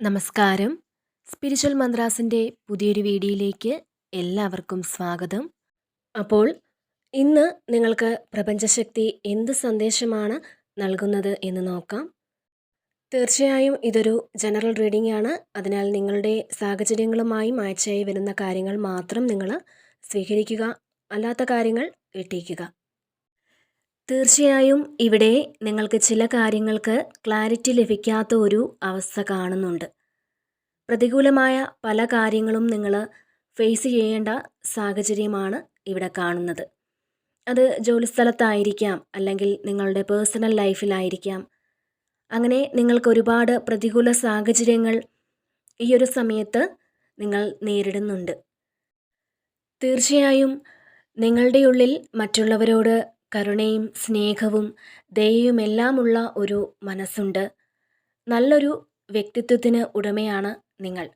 നമസ്കാരം. സ്പിരിച്വൽ മന്ത്രാസിന്റെ പുതിയൊരു വീഡിയോയിലേക്ക് എല്ലാവർക്കും സ്വാഗതം. അപ്പോൾ ഇന്ന് നിങ്ങൾക്ക് പ്രപഞ്ചശക്തി എന്ത് സന്ദേശമാണ് നൽകുന്നത് എന്ന് നോക്കാം. തീർച്ചയായും ഇതൊരു ജനറൽ റീഡിംഗ് ആണ് അതിനാൽ നിങ്ങളുടെ സാഹചര്യങ്ങളുമായി മാച്ചായി വരുന്ന കാര്യങ്ങൾ മാത്രം നിങ്ങൾ സ്വീകരിക്കുക അല്ലാത്ത കാര്യങ്ങൾ വിട്ടേക്കുക തീർച്ചയായും ഇവിടെ നിങ്ങൾക്ക് ചില കാര്യങ്ങൾക്ക് ക്ലാരിറ്റി ലഭിക്കാത്ത ഒരു അവസ്ഥ കാണുന്നുണ്ട്. പ്രതികൂലമായ പല കാര്യങ്ങളും നിങ്ങൾ ഫേസ് ചെയ്യേണ്ട സാഹചര്യമാണ് ഇവിടെ കാണുന്നത്. അത് ജോലിസ്ഥലത്തായിരിക്കാം അല്ലെങ്കിൽ നിങ്ങളുടെ പേഴ്സണൽ ലൈഫിലായിരിക്കാം അങ്ങനെ നിങ്ങൾക്ക് ഒരുപാട് പ്രതികൂല സാഹചര്യങ്ങൾ ഈ ഒരു സമയത്ത് നിങ്ങൾ നേരിടുന്നുണ്ട്. തീർച്ചയായും നിങ്ങളുടെ ഉള്ളിൽ മറ്റുള്ളവരോട് കരുണയും സ്നേഹവും ദയയുമെല്ലാമുള്ള ഒരു മനസ്സുണ്ട്. നല്ലൊരു വ്യക്തിത്വത്തിന് ഉടമയാണ് നിങ്ങൾ.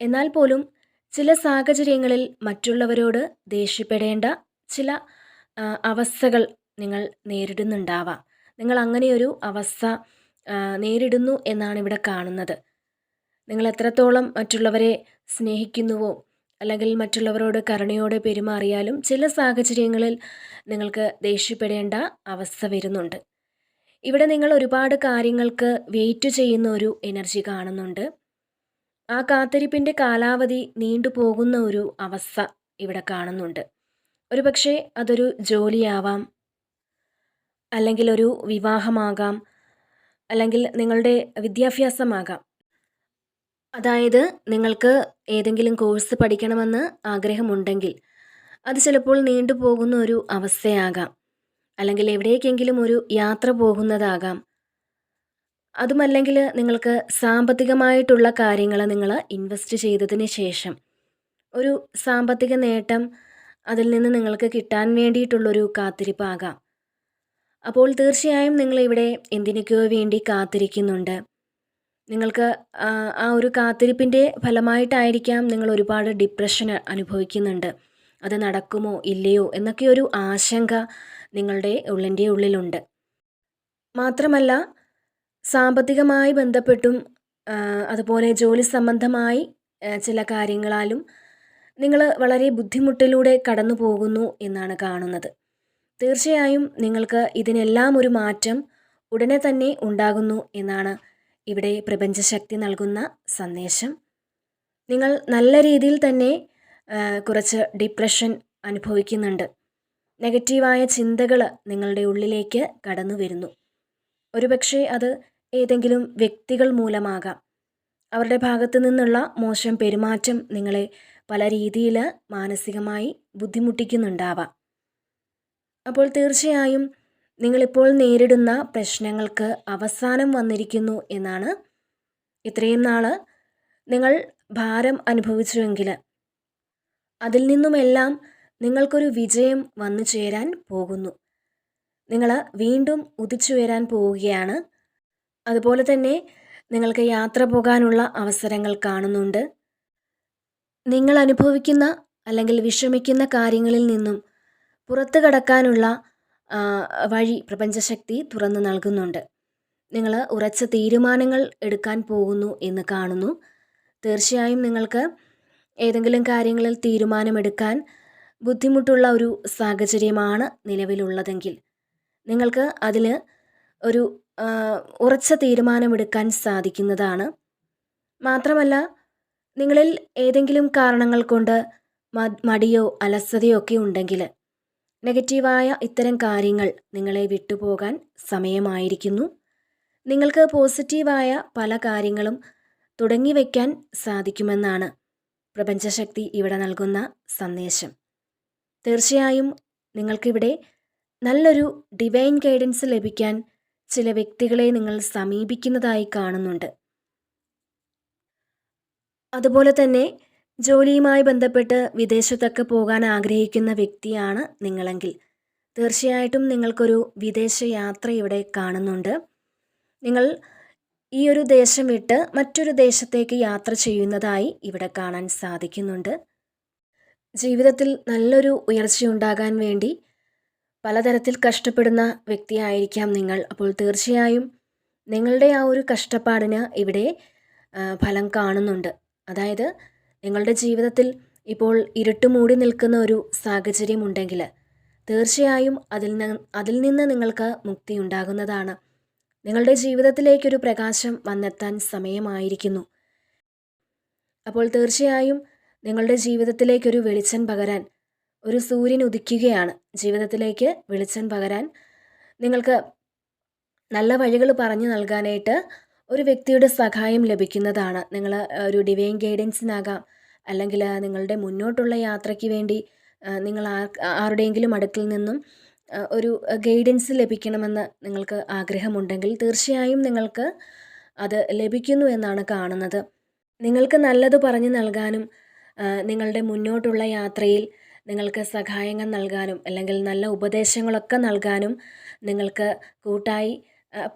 എന്നാൽ പോലും ചില സാഹചര്യങ്ങളിൽ മറ്റുള്ളവരോട് ദേഷ്യപ്പെടേണ്ട ചില അവസ്ഥകൾ നിങ്ങൾ നേരിടുന്നുണ്ടാവാം. നിങ്ങൾ അങ്ങനെയൊരു അവസ്ഥ നേരിടുന്നു എന്നാണ് ഇവിടെ കാണുന്നത്. നിങ്ങൾ എത്രത്തോളം മറ്റുള്ളവരെ സ്നേഹിക്കുന്നുവോ അല്ലെങ്കിൽ മറ്റുള്ളവരോട് കരുണയോടെ പെരുമാറിയാലും ചില സാഹചര്യങ്ങളിൽ നിങ്ങൾക്ക് ദേഷ്യപ്പെടേണ്ട അവസ്ഥ വരുന്നുണ്ട്. ഇവിടെ നിങ്ങൾ ഒരുപാട് കാര്യങ്ങൾക്ക് വെയിറ്റ് ചെയ്യുന്ന ഒരു എനർജി കാണുന്നുണ്ട്. ആ കാത്തിരിപ്പിന്റെ കാലാവധി നീണ്ടു പോകുന്ന ഒരു അവസ്ഥ ഇവിടെ കാണുന്നുണ്ട്. ഒരു പക്ഷേ അതൊരു ജോലിയാവാം അല്ലെങ്കിൽ ഒരു വിവാഹമാകാം അല്ലെങ്കിൽ നിങ്ങളുടെ വിദ്യാഭ്യാസമാകാം. അതായത് നിങ്ങൾക്ക് ഏതെങ്കിലും കോഴ്സ് പഠിക്കണമെന്ന് ആഗ്രഹമുണ്ടെങ്കിൽ അത് ചിലപ്പോൾ നീണ്ടുപോകുന്ന ഒരു അവസ്ഥയാകാം. അല്ലെങ്കിൽ എവിടേക്കെങ്കിലും ഒരു യാത്ര പോകുന്നതാകാം. അതുമല്ലെങ്കിൽ നിങ്ങൾക്ക് സാമ്പത്തികമായിട്ടുള്ള കാര്യങ്ങൾ നിങ്ങൾ ഇൻവെസ്റ്റ് ചെയ്തതിന് ശേഷം ഒരു സാമ്പത്തിക നേട്ടം അതിൽ നിന്ന് നിങ്ങൾക്ക് കിട്ടാൻ വേണ്ടിയിട്ടുള്ളൊരു കാത്തിരിപ്പാകാം. അപ്പോൾ തീർച്ചയായും നിങ്ങളിവിടെ എന്തിനൊക്കെയോ വേണ്ടി കാത്തിരിക്കുന്നുണ്ട്. നിങ്ങൾക്ക് ആ ഒരു കാത്തിരിപ്പിന്റെ ഫലമായിട്ടായിരിക്കാം നിങ്ങൾ ഒരുപാട് ഡിപ്രഷൻ അനുഭവിക്കുന്നുണ്ട്. അത് നടക്കുമോ ഇല്ലയോ എന്നൊക്കെ ഒരു ആശങ്ക നിങ്ങളുടെ ഉള്ളിന്റെ ഉള്ളിലുണ്ട്. മാത്രമല്ല സാമ്പത്തികമായി ബന്ധപ്പെട്ടും അതുപോലെ ജോലി സംബന്ധമായി ചില കാര്യങ്ങളാലും നിങ്ങൾ വളരെ ബുദ്ധിമുട്ടിലൂടെ കടന്നു പോകുന്നു എന്നാണ് കാണുന്നത്. തീർച്ചയായും നിങ്ങൾക്ക് ഇതിനെല്ലാം ഒരു മാറ്റം ഉടനെ തന്നെ ഉണ്ടാകുന്നു എന്നാണ് ഇവിടെ പ്രപഞ്ചശക്തി നൽകുന്ന സന്ദേശം. നിങ്ങൾ നല്ല രീതിയിൽ തന്നെ കുറച്ച് ഡിപ്രഷൻ അനുഭവിക്കുന്നുണ്ട്. നെഗറ്റീവായ ചിന്തകൾ നിങ്ങളുടെ ഉള്ളിലേക്ക് കടന്നു വരുന്നു. ഒരുപക്ഷെ അത് ഏതെങ്കിലും വ്യക്തികൾ മൂലമാകാം. അവരുടെ ഭാഗത്തു നിന്നുള്ള മോശം പെരുമാറ്റം നിങ്ങളെ പല രീതിയിൽ മാനസികമായി ബുദ്ധിമുട്ടിക്കുന്നുണ്ടാവാം. അപ്പോൾ തീർച്ചയായും നിങ്ങളിപ്പോൾ നേരിടുന്ന പ്രശ്നങ്ങൾക്ക് അവസാനം വന്നിരിക്കുന്നു എന്നാണ് ഇത്രയും നാൾ നിങ്ങൾ ഭാരം അനുഭവിച്ചുവെങ്കിൽ അതിൽ നിന്നുമെല്ലാം നിങ്ങൾക്കൊരു വിജയം വന്നു ചേരാൻ പോകുന്നു. നിങ്ങൾ വീണ്ടും ഉദിച്ചു വരാൻ പോവുകയാണ്. അതുപോലെ തന്നെ നിങ്ങൾക്ക് യാത്ര പോകാനുള്ള അവസരങ്ങൾ കാണുന്നുണ്ട്. നിങ്ങൾ അനുഭവിക്കുന്ന അല്ലെങ്കിൽ വിഷമിക്കുന്ന കാര്യങ്ങളിൽ നിന്നും പുറത്തു കടക്കാനുള്ള വഴി പ്രപഞ്ചശക്തി തുറന്നു നൽകുന്നുണ്ട്. നിങ്ങൾ ഉറച്ച തീരുമാനങ്ങൾ എടുക്കാൻ പോകുന്നു എന്ന് കാണുന്നു. തീർച്ചയായും നിങ്ങൾക്ക് ഏതെങ്കിലും കാര്യങ്ങളിൽ തീരുമാനമെടുക്കാൻ ബുദ്ധിമുട്ടുള്ള ഒരു സാഹചര്യമാണ് നിലവിലുള്ളതെങ്കിൽ നിങ്ങൾക്ക് അതിൽ ഒരു ഉറച്ച തീരുമാനമെടുക്കാൻ സാധിക്കുന്നതാണ്. മാത്രമല്ല നിങ്ങളിൽ ഏതെങ്കിലും കാരണങ്ങൾ കൊണ്ട് മടിയോ അലസതയോ ഒക്കെ ഉണ്ടെങ്കിൽ നെഗറ്റീവായ ഇത്തരം കാര്യങ്ങൾ നിങ്ങളെ വിട്ടുപോകാൻ സമയമായിരിക്കുന്നു. നിങ്ങൾക്ക് പോസിറ്റീവായ പല കാര്യങ്ങളും തുടങ്ങി വയ്ക്കാൻ സാധിക്കുമെന്നാണ് പ്രപഞ്ചശക്തി ഇവിടെ നൽകുന്ന സന്ദേശം. തീർച്ചയായും നിങ്ങൾക്കിവിടെ നല്ലൊരു ഡിവൈൻ ഗൈഡൻസ് ലഭിക്കാൻ ചില വ്യക്തികളെ നിങ്ങൾ സമീപിക്കുന്നതായി കാണുന്നുണ്ട്. അതുപോലെ തന്നെ ജോലിയുമായി ബന്ധപ്പെട്ട് വിദേശത്തൊക്കെ പോകാൻ ആഗ്രഹിക്കുന്ന വ്യക്തിയാണ് നിങ്ങളെങ്കിൽ. തീർച്ചയായിട്ടും നിങ്ങൾക്കൊരു വിദേശ യാത്ര ഇവിടെ കാണുന്നുണ്ട്. നിങ്ങൾ ഈ ഒരു ദേശം വിട്ട് മറ്റൊരു ദേശത്തേക്ക് യാത്ര ചെയ്യുന്നതായി ഇവിടെ കാണാൻ സാധിക്കുന്നുണ്ട്. ജീവിതത്തിൽ നല്ലൊരു ഉയർച്ചയുണ്ടാകാൻ വേണ്ടി പലതരത്തിൽ കഷ്ടപ്പെടുന്ന വ്യക്തിയായിരിക്കാം നിങ്ങൾ. അപ്പോൾ തീർച്ചയായും നിങ്ങളുടെ ആ ഒരു കഷ്ടപ്പാടിന് ഇവിടെ ഫലം കാണുന്നുണ്ട്. അതായത് നിങ്ങളുടെ ജീവിതത്തിൽ ഇപ്പോൾ ഇരുട്ട് മൂടി നിൽക്കുന്ന ഒരു സാഹചര്യമുണ്ടെങ്കിൽ തീർച്ചയായും അതിൽ നിന്ന് അതിൽ നിന്ന് നിങ്ങൾക്ക് മുക്തി ഉണ്ടാകുന്നതാണ്. നിങ്ങളുടെ ജീവിതത്തിലേക്കൊരു പ്രകാശം വന്നെത്താൻ സമയമായിരിക്കുന്നു. അപ്പോൾ തീർച്ചയായും നിങ്ങളുടെ ജീവിതത്തിലേക്കൊരു വെളിച്ചം പകരാൻ ഒരു സൂര്യൻ ഉദിക്കുകയാണ്. ജീവിതത്തിലേക്ക് വെളിച്ചം പകരാൻ നിങ്ങൾക്ക് നല്ല വഴികൾ പറഞ്ഞു നൽകാനായിട്ട് ഒരു വ്യക്തിയുടെ സഹായം ലഭിക്കുന്നതാണ്. നിങ്ങൾ ഒരു ഡിവൈൻ ഗൈഡൻസിനാകാം അല്ലെങ്കിൽ നിങ്ങളുടെ മുന്നോട്ടുള്ള യാത്രയ്ക്ക് വേണ്ടി നിങ്ങൾ ആരുടെയെങ്കിലും അടുക്കിൽ നിന്നും ഒരു ഗൈഡൻസ് ലഭിക്കണമെന്ന് നിങ്ങൾക്ക് ആഗ്രഹമുണ്ടെങ്കിൽ തീർച്ചയായും നിങ്ങൾക്ക് അത് ലഭിക്കുന്നു എന്നാണ് കാണുന്നത്. നിങ്ങൾക്ക് നല്ലത് പറഞ്ഞു നൽകാനും നിങ്ങളുടെ മുന്നോട്ടുള്ള യാത്രയിൽ നിങ്ങൾക്ക് സഹായങ്ങൾ നൽകാനും അല്ലെങ്കിൽ നല്ല ഉപദേശങ്ങളൊക്കെ നൽകാനും നിങ്ങൾക്ക് കൂട്ടായി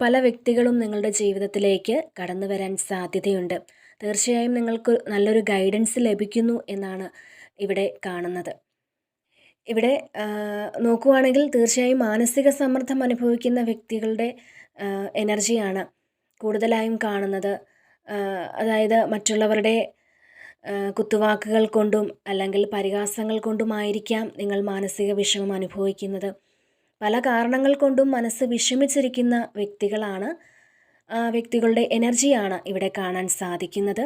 പല വ്യക്തികളും നിങ്ങളുടെ ജീവിതത്തിലേക്ക് കടന്നു വരാൻ സാധ്യതയുണ്ട്. തീർച്ചയായും നിങ്ങൾക്ക് നല്ലൊരു ഗൈഡൻസ് ലഭിക്കുന്നു എന്നാണ് ഇവിടെ കാണുന്നത്. ഇവിടെ നോക്കുവാണെങ്കിൽ തീർച്ചയായും മാനസിക സമ്മർദ്ദം അനുഭവിക്കുന്ന വ്യക്തികളുടെ എനർജിയാണ് കൂടുതലായും കാണുന്നത്. അതായത് മറ്റുള്ളവരുടെ കുത്തുവാക്കുകൾ കൊണ്ടും അല്ലെങ്കിൽ പരിഹാസങ്ങൾ കൊണ്ടുമായിരിക്കാം നിങ്ങൾ മാനസിക വിഷമം അനുഭവിക്കുന്നത്. പല കാരണങ്ങൾ കൊണ്ടും മനസ്സ് വിഷമിച്ചിരിക്കുന്ന വ്യക്തികളാണ് ആ വ്യക്തികളുടെ എനർജിയാണ് ഇവിടെ കാണാൻ സാധിക്കുന്നത്.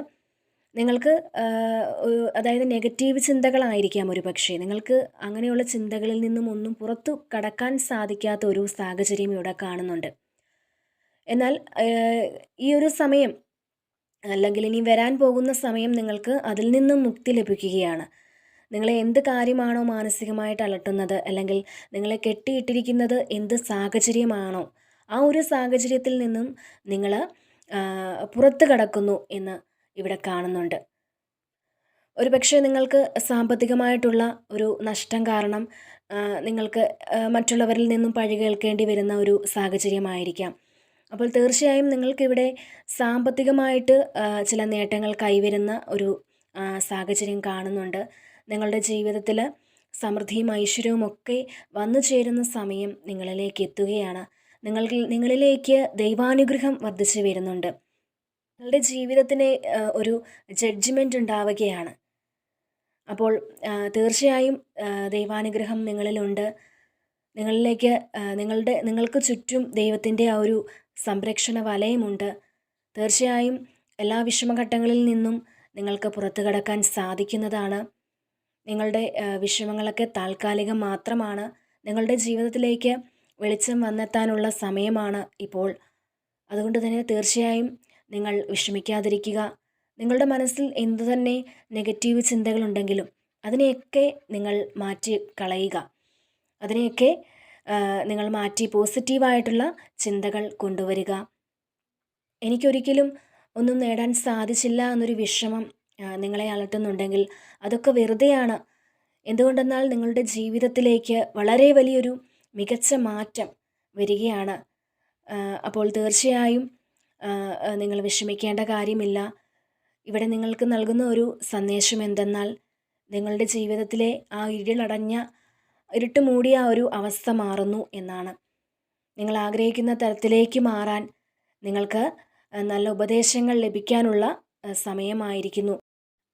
നിങ്ങൾക്ക് അതായത് നെഗറ്റീവ് ചിന്തകളായിരിക്കാം ഒരു പക്ഷേ നിങ്ങൾക്ക് അങ്ങനെയുള്ള ചിന്തകളിൽ നിന്നും ഒന്നും പുറത്തു കടക്കാൻ സാധിക്കാത്ത ഒരു സാഹചര്യം ഇവിടെ കാണുന്നുണ്ട്. എന്നാൽ ഈ ഒരു സമയം അല്ലെങ്കിൽ ഇനി വരാൻ പോകുന്ന സമയം നിങ്ങൾക്ക് അതിൽ നിന്നും മുക്തി ലഭിക്കുകയാണ്. നിങ്ങളെ എന്ത് കാര്യമാണോ മാനസികമായിട്ട് അലട്ടുന്നത് അല്ലെങ്കിൽ നിങ്ങളെ കെട്ടിയിട്ടിരിക്കുന്നത് എന്ത് സാഹചര്യമാണോ ആ ഒരു സാഹചര്യത്തിൽ നിന്നും നിങ്ങൾ പുറത്തു കടക്കുന്നു എന്ന് ഇവിടെ കാണുന്നുണ്ട്. ഒരു പക്ഷേ നിങ്ങൾക്ക് സാമ്പത്തികമായിട്ടുള്ള ഒരു നഷ്ടം കാരണം നിങ്ങൾക്ക് മറ്റുള്ളവരിൽ നിന്നും പഴി കേൾക്കേണ്ടി വരുന്ന ഒരു സാഹചര്യമായിരിക്കാം. അപ്പോൾ തീർച്ചയായും നിങ്ങൾക്കിവിടെ സാമ്പത്തികമായിട്ട് ചില നേട്ടങ്ങൾ കൈവരുന്ന ഒരു സാഹചര്യം കാണുന്നുണ്ട്. നിങ്ങളുടെ ജീവിതത്തിൽ സമൃദ്ധിയും ഐശ്വര്യവും ഒക്കെ വന്നു ചേരുന്ന സമയം നിങ്ങളിലേക്ക് എത്തുകയാണ്. നിങ്ങൾ നിങ്ങളിലേക്ക് ദൈവാനുഗ്രഹം വർദ്ധിച്ചു വരുന്നുണ്ട്. നിങ്ങളുടെ ജീവിതത്തിന് ഒരു ജഡ്ജ്മെന്റ് ഉണ്ടാവുകയാണ്. അപ്പോൾ തീർച്ചയായും ദൈവാനുഗ്രഹം നിങ്ങളിലുണ്ട്. നിങ്ങളിലേക്ക് നിങ്ങളുടെ നിങ്ങൾക്ക് ചുറ്റും ദൈവത്തിന്റെ ആ ഒരു സംരക്ഷണ വലയമുണ്ട്. തീർച്ചയായും എല്ലാ വിഷമഘട്ടങ്ങളിൽ നിന്നും നിങ്ങൾക്ക് പുറത്തു കടക്കാൻ സാധിക്കുന്നതാണ്. നിങ്ങളുടെ വിഷമങ്ങളൊക്കെ താൽക്കാലികം മാത്രമാണ്. നിങ്ങളുടെ ജീവിതത്തിലേക്ക് വെളിച്ചം വന്നെത്താനുള്ള സമയമാണ് ഇപ്പോൾ. അതുകൊണ്ട് തന്നെ തീർച്ചയായും നിങ്ങൾ വിഷമിക്കാതിരിക്കുക. നിങ്ങളുടെ മനസ്സിൽ എന്തു തന്നെ നെഗറ്റീവ് ചിന്തകളുണ്ടെങ്കിലും അതിനെയൊക്കെ നിങ്ങൾ മാറ്റി കളയുക. അതിനെയൊക്കെ നിങ്ങൾ മാറ്റി പോസിറ്റീവായിട്ടുള്ള ചിന്തകൾ കൊണ്ടുവരിക. എനിക്കൊരിക്കലും ഒന്നും നേടാൻ സാധിച്ചില്ല എന്നൊരു വിഷമം നിങ്ങളെ അലട്ടുന്നുണ്ടെങ്കിൽ അതൊക്കെ വെറുതെയാണ്. എന്തുകൊണ്ടെന്നാൽ നിങ്ങളുടെ ജീവിതത്തിലേക്ക് വളരെ വലിയൊരു മികച്ച മാറ്റം വരികയാണ്. അപ്പോൾ തീർച്ചയായും നിങ്ങൾ വിഷമിക്കേണ്ട കാര്യമില്ല. ഇവിടെ നിങ്ങൾക്ക് നൽകുന്ന ഒരു സന്ദേശം എന്തെന്നാൽ നിങ്ങളുടെ ജീവിതത്തിലെ ആ ഇരുളടഞ്ഞ ഇരുട്ട് മൂടിയ ആ ഒരു അവസ്ഥ മാറുന്നു എന്നാണ്. നിങ്ങൾ ആഗ്രഹിക്കുന്ന തരത്തിലേക്ക് മാറാൻ നിങ്ങൾക്ക് നല്ല ഉപദേശങ്ങൾ ലഭിക്കാനുള്ള സമയമായിരിക്കുന്നു.